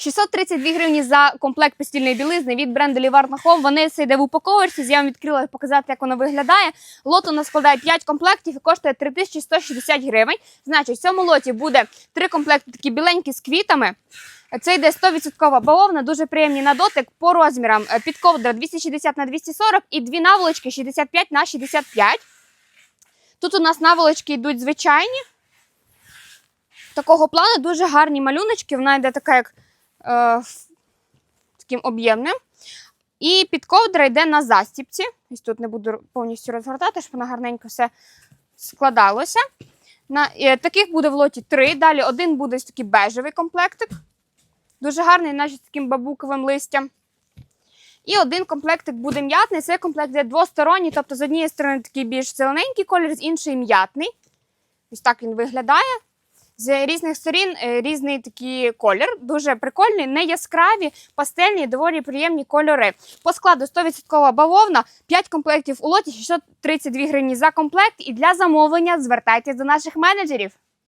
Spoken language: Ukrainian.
632 гривні за комплект постільної білизни від бренду Ліварна Home. Вони все йде в упаковочці. Я вам відкрила показати, як воно виглядає. Лот у нас складає 5 комплектів і коштує 3160 гривень. Значить, в цьому лоті буде 3 комплекти такі біленькі з квітами. Це йде 100% бавовна, дуже приємний на дотик по розмірам. Е, Під ковдра 260 на 240 і дві наволочки 65 на 65. Тут у нас наволочки йдуть звичайні. Такого плану дуже гарні малюночки. Вона йде така, як е, таким об'ємним. І під ковдра йде на застіпці. Ось тут не буду повністю розгортати, щоб вона гарненько все складалося. На, е, таких буде в лоті три. Далі один буде ось такий бежевий комплектик. Дуже гарний, наче з таким бабуковим листям. І один комплектик буде м'ятний. Цей комплект є двосторонній, тобто з однієї сторони такий більш зелененький колір, з іншої м'ятний. Ось так він виглядає. З різних сторін е, різний такий колір. Дуже прикольний, не яскраві, пастельні, доволі приємні кольори. По складу 100% бавовна, 5 комплектів у лоті, 632 гривні за комплект. І для замовлення звертайтесь до наших менеджерів.